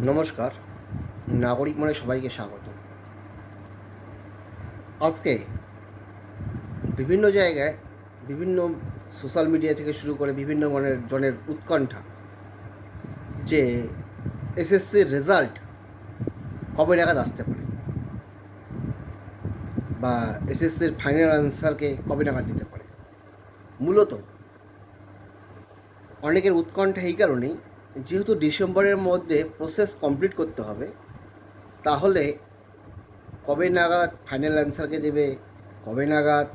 নমস্কার। নাগরিক মনে সবাইকে স্বাগত। আজকে বিভিন্ন জায়গায় বিভিন্ন সোশ্যাল মিডিয়া থেকে শুরু করে বিভিন্ন মনের জনের উৎকণ্ঠা যে এসএসসির রেজাল্ট কবে নাগাদ আসতে পারে? বা এসএসসির ফাইনাল অ্যান্সারকে কবে নাগাদ দিতে পারে? মূলত অনেকের উৎকণ্ঠা এই কারণেই যেহেতু ডিসেম্বরের মধ্যে প্রসেস কমপ্লিট করতে হবে, তাহলে কবে নাগাদ ফাইনাল অ্যান্সারকে দেবে, কবে নাগাদ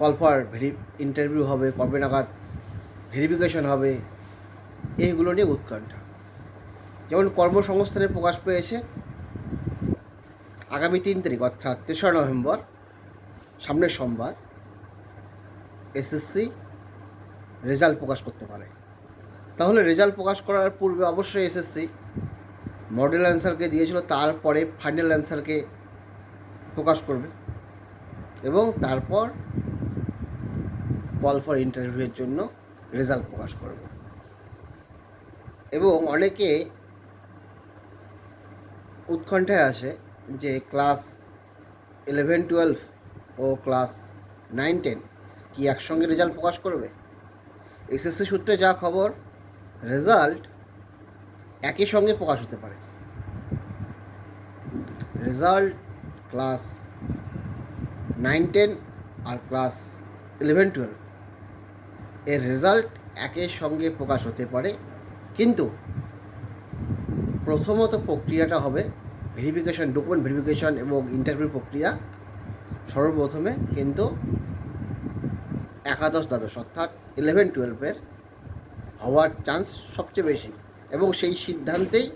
কল ফর ভেরি ইন্টারভিউ হবে, কবে নাগাদ ভেরিফিকেশন হবে, এইগুলো নিয়ে উৎকণ্ঠা। যেমন কর্মসংস্থানে প্রকাশ পেয়েছে, আগামী তিন তারিখ, অর্থাৎ তেসরা নভেম্বর, সামনের সোমবার, এসএসসি রেজাল্ট প্রকাশ করতে পারে। তাহলে রেজাল্ট প্রকাশ করার পূর্বে অবশ্যই এসএসসি মডেল অ্যান্সারকে দিয়েছিল, তারপরে ফাইনাল অ্যান্সারকে প্রকাশ করবে এবং তারপর কল ফর ইন্টারভিউয়ের জন্য রেজাল্ট প্রকাশ করবে। এবং অনেকে উৎকণ্ঠায় আসে যে ক্লাস ইলেভেন টুয়েলভ ও ক্লাস নাইন টেন কি একসঙ্গে রেজাল্ট প্রকাশ করবে? এসএসসি সূত্রে যা খবর রেজাল্ট একই সঙ্গে প্রকাশ হতে পারে। রেজাল্ট ক্লাস নাইন টেন আর ক্লাস ইলেভেন টুয়েলভ এর রেজাল্ট একই সঙ্গে প্রকাশ হতে পারে, কিন্তু প্রথমত প্রক্রিয়াটা হবে ভেরিফিকেশন ডকুমেন্ট ভেরিফিকেশন এবং ইন্টারভিউ প্রক্রিয়া। সর্বপ্রথমে কিন্তু একাদশ দ্বাদশ অর্থাৎ ইলেভেন টুয়েলভের হওয়ার চান্স সবচেয়ে বেশি এবং সেই সিদ্ধান্তেই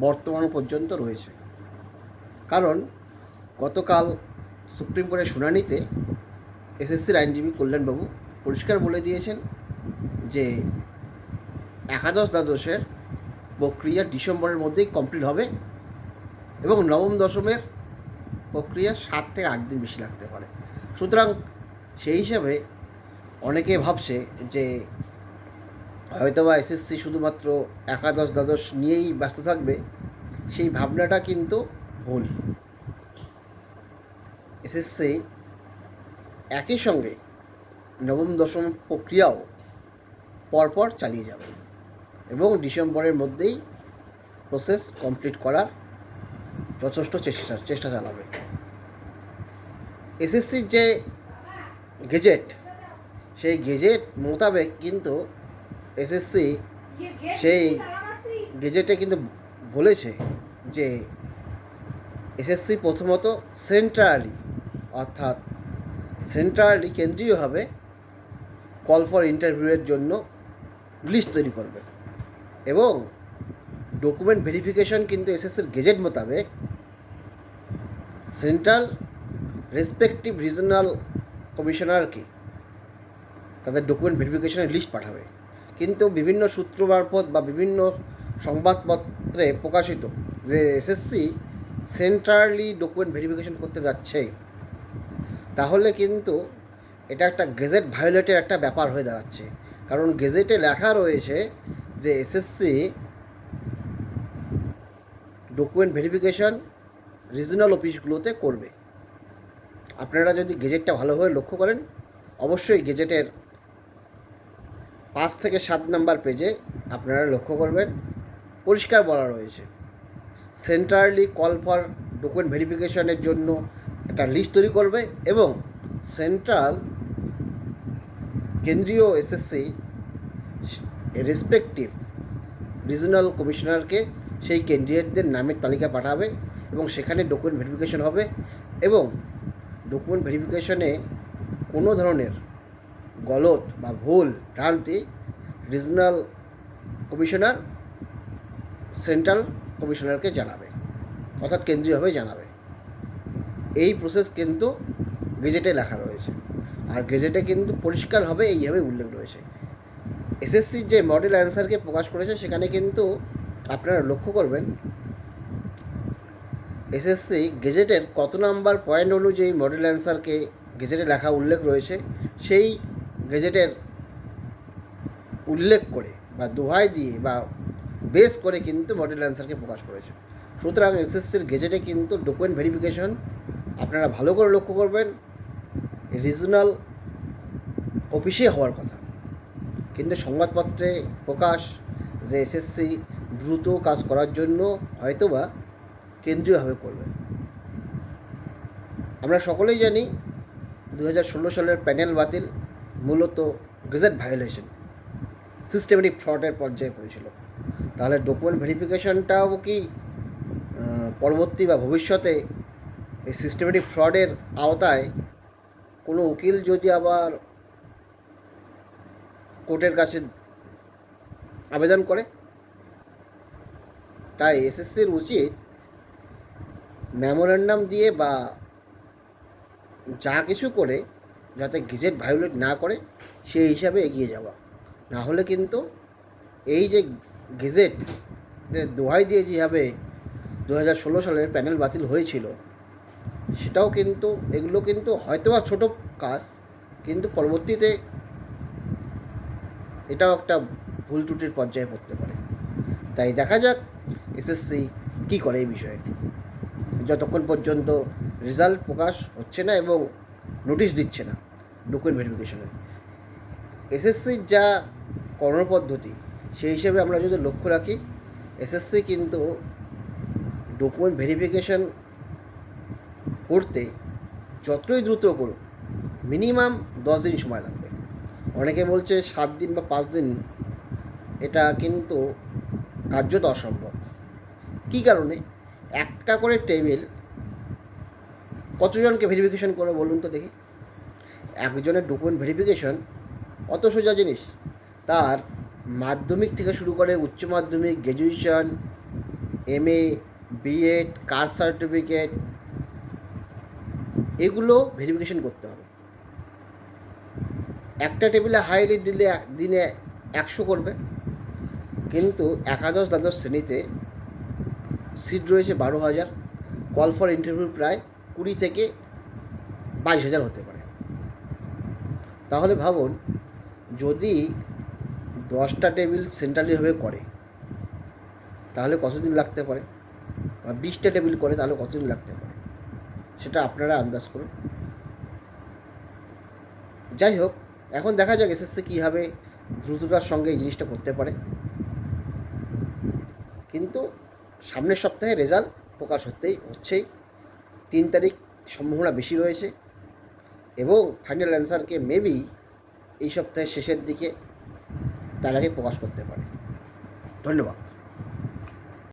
বর্তমান পর্যন্ত রয়েছে। কারণ গতকাল সুপ্রিম কোর্টের শুনানিতে এসএসসির আইনজীবী কল্যাণবাবু পরিষ্কার বলে দিয়েছেন যে একাদশ দ্বাদশের প্রক্রিয়া ডিসেম্বরের মধ্যেই কমপ্লিট হবে এবং নবম দশমের প্রক্রিয়া সাত থেকে আট দিন বেশি লাগতে পারে। সুতরাং সেই হিসাবে অনেকে ভাবছে যে হয়তোবা এসএসসি শুধুমাত্র একাদশ দ্বাদশ নিয়েই ব্যস্ত থাকবে, সেই ভাবনাটা কিন্তু ভুল। এসএসসি একই সঙ্গে নবম, দশম প্রক্রিয়াও পরপর চালিয়ে যাবে এবং ডিসেম্বরের মধ্যেই প্রসেস কমপ্লিট করার যথেষ্ট চেষ্টা চেষ্টা চালাবে। এসএসসির যে গেজেট সেই গেজেট মোতাবেক কিন্তু এসএসসি সেই গেজেটে কিন্তু বলেছে যে এসএসসি প্রথমত সেন্ট্রালি অর্থাৎ সেন্ট্রালি কেন্দ্রীয়ভাবে কল ফর ইন্টারভিউয়ের জন্য লিস্ট তৈরি করবে। এবং ডকুমেন্ট ভেরিফিকেশন কিন্তু এসএসসির গেজেট মোতাবেক সেন্ট্রাল রেসপেক্টিভ রিজনাল কমিশনারকে তাদের ডকুমেন্ট ভেরিফিকেশনের লিস্ট পাঠাবে। কিন্তু বিভিন্ন সূত্র মারফত বা বিভিন্ন সংবাদপত্রে প্রকাশিত যে এসএসসি সেন্ট্রালি ডকুমেন্ট ভেরিফিকেশন করতে যাচ্ছে, তাহলে কিন্তু এটা একটা গেজেট ভায়োলেটের একটা ব্যাপার হয়ে দাঁড়াচ্ছে। কারণ গেজেটে লেখা রয়েছে যে এসএসসি ডকুমেন্ট ভেরিফিকেশন রিজনাল অফিসগুলোতে করবে। আপনারা যদি গেজেটটা ভালোভাবে লক্ষ্য করেন, অবশ্যই গেজেটের পাঁচ থেকে সাত নাম্বার পেজে আপনারা লক্ষ্য করবেন, পরিষ্কার বলা রয়েছে। সেন্ট্রালি কল ফর ডকুমেন্ট ভেরিফিকেশনের জন্য একটা লিস্ট তৈরি করবে এবং সেন্ট্রাল কেন্দ্রীয় এসএসসি রেসপেক্টিভ রিজনাল কমিশনারকে সেই ক্যান্ডিডেটদের নামের তালিকা পাঠাবে এবং সেখানে ডকুমেন্ট ভেরিফিকেশন হবে এবং ডকুমেন্ট ভেরিফিকেশনে কোনো ধরনের গলত বা ভুল ভ্রান্তি রিজনাল কমিশনার, সেন্ট্রাল কমিশনারকে জানাবে, অর্থাৎ কেন্দ্রীয়ভাবে জানাবে। এই প্রসেস কিন্তু গেজেটে লেখা রয়েছে। আর গেজেটে কিন্তু পরিষ্কারভাবে এইভাবে উল্লেখ রয়েছে। এসএসসির যে মডেল অ্যান্সারকে প্রকাশ করেছে, সেখানে কিন্তু আপনারা লক্ষ্য করবেন এসএসসি গেজেটের কত নাম্বার পয়েন্ট অনুযায়ী মডেল অ্যান্সারকে গেজেটে লেখা উল্লেখ রয়েছে, সেই গেজেটের উল্লেখ করে বা দোহাই দিয়ে বা বেস করে কিন্তু মডেল অ্যান্সারকে প্রকাশ করেছে। সুতরাং এসএসসির গেজেটে কিন্তু ডকুমেন্ট ভেরিফিকেশন আপনারা ভালো করে লক্ষ্য করবেন রিজনাল অফিসে হওয়ার কথা। কিন্তু সংবাদপত্রে প্রকাশ যে এসএসসি দ্রুত কাজ করার জন্য হয়তোবা কেন্দ্রীয়ভাবে করবে। আমরা সকলেই জানি দু হাজার ষোলো সালের প্যানেল বাতিল মূলত গেজেট ভায়োলেশন সিস্টেমেটিক ফ্রডের পর্যায়ে পড়েছিল। তাহলে ডকুমেন্ট ভেরিফিকেশনটাও কি পরবর্তী বা ভবিষ্যতে এই সিস্টেমেটিক ফ্রডের আওতায় কোনো উকিল যদি আবার কোর্টের কাছে আবেদন করে? তাই এসএসসির উচিত মেমোরেন্ডাম দিয়ে বা যা কিছু করে যাতে গেজেট ভায়োলেট না করে সেই হিসাবে এগিয়ে যাওয়া। না হলে কিন্তু এই যে গেজেট দোহাই দিয়ে যেভাবে দু হাজার ষোলো সালের প্যানেল বাতিল হয়েছিল, সেটাও কিন্তু, এগুলো কিন্তু হয়তো বা ছোটো কাজ, কিন্তু পরবর্তীতে এটাও একটা ভুল ত্রুটির পর্যায়ে পড়তে পারে। তাই দেখা যাক এসএসসি কী করে এই বিষয়ে। যতক্ষণ পর্যন্ত রেজাল্ট প্রকাশ হচ্ছে না এবং নোটিশ দিচ্ছে না ডকুমেন্ট ভেরিফিকেশনের এসএসসির যা কর্মপদ্ধতি সেই হিসেবে আমরা যদি লক্ষ্য রাখি এসএসসি কিন্তু ডকুমেন্ট ভেরিফিকেশন করতে যতই দ্রুত করুক মিনিমাম দশ দিন সময় লাগবে। অনেকে বলছে সাত দিন বা পাঁচ দিন, এটা কিন্তু কার্যত অসম্ভব। কী কারণে? একটা করে টেবিল কতজনকে ভেরিফিকেশন করে বলুন তো দেখি। একজনের ডকুমেন্ট ভেরিফিকেশন অত সোজা জিনিস। তার মাধ্যমিক থেকে শুরু করে উচ্চ মাধ্যমিক graduation M A B Ed caste certificate এগুলো ভেরিফিকেশন করতে হবে। একটা টেবিলে হাইলি দিলে দিনে একশো করবে, কিন্তু একাদশ, দ্বাদশ শ্রেণীতে সিট রয়েছে বারো হাজার কল ফর ইন্টারভিউ প্রায় কুড়ি থেকে বাইশ হাজার হতে পারে। তাহলে ভাবুন, যদি দশটা টেবিল সেন্ট্রালিভাবে করে, তাহলে কতদিন লাগতে পারে? বা বিশটা টেবিল করে, তাহলে কতদিন লাগতে পারে? সেটা আপনারা আন্দাজ করুন। যাই হোক, এখন দেখা যাক এসএসসি কীভাবে দ্রুততার সঙ্গে এই জিনিসটা করতে পারে। কিন্তু সামনের সপ্তাহে রেজাল্ট প্রকাশ হতেই হচ্ছেই। তিন তারিখ সম্ভাবনা বেশি রয়েছে। এবং ফাইনাল অ্যান্সারকে মেবি এই সপ্তাহের শেষের দিকে তার আগে প্রকাশ করতে পারে। ধন্যবাদ।